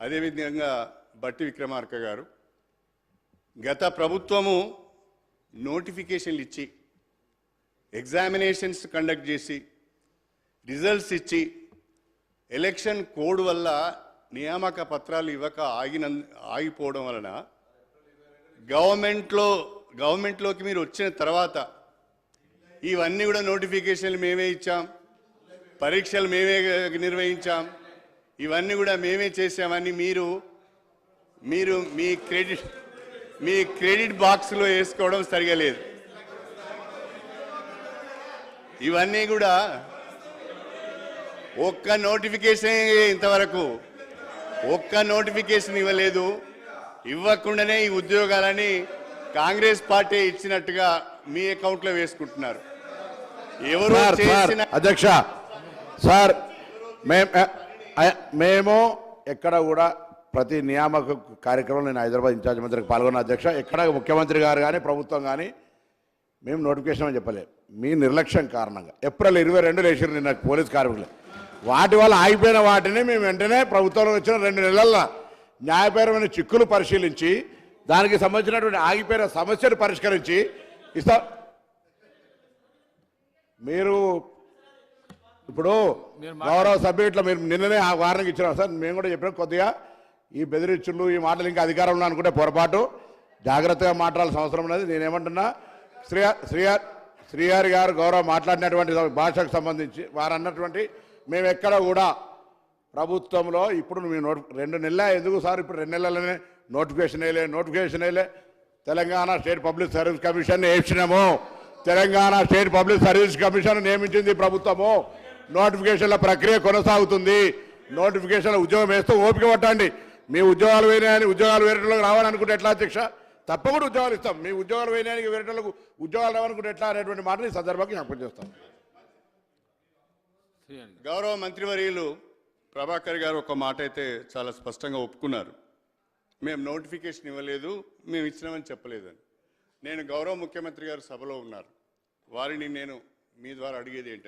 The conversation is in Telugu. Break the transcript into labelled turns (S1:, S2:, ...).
S1: అదేవిధంగా బట్టి విక్రమార్క గారు గత ప్రభుత్వము నోటిఫికేషన్లు ఇచ్చి ఎగ్జామినేషన్స్ కండక్ట్ చేసి రిజల్ట్స్ ఇచ్చి ఎలక్షన్ కోడ్ వల్ల నియామక పత్రాలు ఇవ్వక ఆగిన ఆగిపోవడం వలన గవర్నమెంట్లో గవర్నమెంట్లోకి మీరు వచ్చిన తర్వాత ఇవన్నీ కూడా నోటిఫికేషన్లు మేమే ఇచ్చాం పరీక్షలు మేమే నిర్వహించాం. ఇవన్నీ కూడా మేమే చేసామని మీరు మీరు మీ క్రెడిట్ మీ క్రెడిట్ బాక్స్లో వేసుకోవడం సరిగా లేదు. ఇవన్నీ కూడా ఒక్క నోటిఫికేషన్ ఇంతవరకు ఒక్క నోటిఫికేషన్ ఇవ్వలేదు. ఇవ్వకుండానే ఈ ఉద్యోగాలని కాంగ్రెస్ పార్టీ ఇచ్చినట్టుగా మీ అకౌంట్లో వేసుకుంటున్నారు. ఎవరు
S2: అధ్యక్ష సార్ మేము మేము ఎక్కడ కూడా ప్రతి నియామక కార్యక్రమంలో నేను హైదరాబాద్ ఇన్ఛార్జ్ మంత్రికి పాల్గొన్న అధ్యక్ష ఎక్కడ ముఖ్యమంత్రి గారు కానీ ప్రభుత్వం కానీ మేము నోటిఫికేషన్ అని చెప్పలేదు మీ నిర్లక్ష్యం కారణంగా. ఏప్రిల్ ఇరవై రెండు లేచారు నిన్న పోలీస్ కార్మికులు. వాటి వల్ల ఆగిపోయిన వాటిని మేము వెంటనే ప్రభుత్వంలో వచ్చిన రెండు నెలల్లో న్యాయపరమైన చిక్కులు పరిశీలించి దానికి సంబంధించినటువంటి ఆగిపోయిన సమస్యను పరిష్కరించి ఇస్తా మీరు ఇప్పుడు గౌరవ సభ్యులు మీరు నిన్ననే ఆ వారానికి ఇచ్చినాం సార్. మేము కూడా చెప్పినాం కొద్దిగా ఈ బెదిరించులు ఈ మాటలు ఇంకా అధికారంలో అనుకుంటే పొరపాటు. జాగ్రత్తగా మాట్లాడాల్సిన అవసరం ఉన్నది. నేనేమంటున్నా శ్రీహ శ్రీహర్ శ్రీహరి గారు గౌరవ మాట్లాడినటువంటి భాషకు సంబంధించి వారు అన్నటువంటి మేము ఎక్కడ కూడా ప్రభుత్వంలో ఇప్పుడు మీ నోటి రెండు నెలల ఎందుకు సార్? ఇప్పుడు రెండు నెలలనే నోటిఫికేషన్ వేయలే నోటిఫికేషన్ వేయలే Telangana state public service commission వేయించినాము Telangana state public service commission నియమించింది ప్రభుత్వము. నోటిఫికేషన్ల ప్రక్రియ కొనసాగుతుంది. నోటిఫికేషన్ల ఉద్యోగం వేస్తూ ఓపిక పట్టండి. మీ ఉద్యోగాలు వేయని ఉద్యోగాలు వేరేటోళ్ళకి రావాలనుకుంటే ఎట్లా అధ్యక్ష? తప్పకుండా ఉద్యోగాలు ఇస్తాం. మీ ఉద్యోగాలు వేయడానికి వేరేటోళ్ళకు ఉద్యోగాలు రావాలనుకుంటే ఎట్లా అనేటువంటి మాటని ఈ సందర్భంగా జ్ఞాపకం చేస్తాం.
S1: గౌరవ మంత్రివర్యులు ప్రభాకర్ గారు ఒక మాట అయితే చాలా స్పష్టంగా ఒప్పుకున్నారు. మేము నోటిఫికేషన్ ఇవ్వలేదు మేము ఇచ్చినామని చెప్పలేదని. నేను గౌరవ ముఖ్యమంత్రి గారు సభలో ఉన్నారు. వారిని నేను మీ ద్వారా అడిగేది ఏంటంటే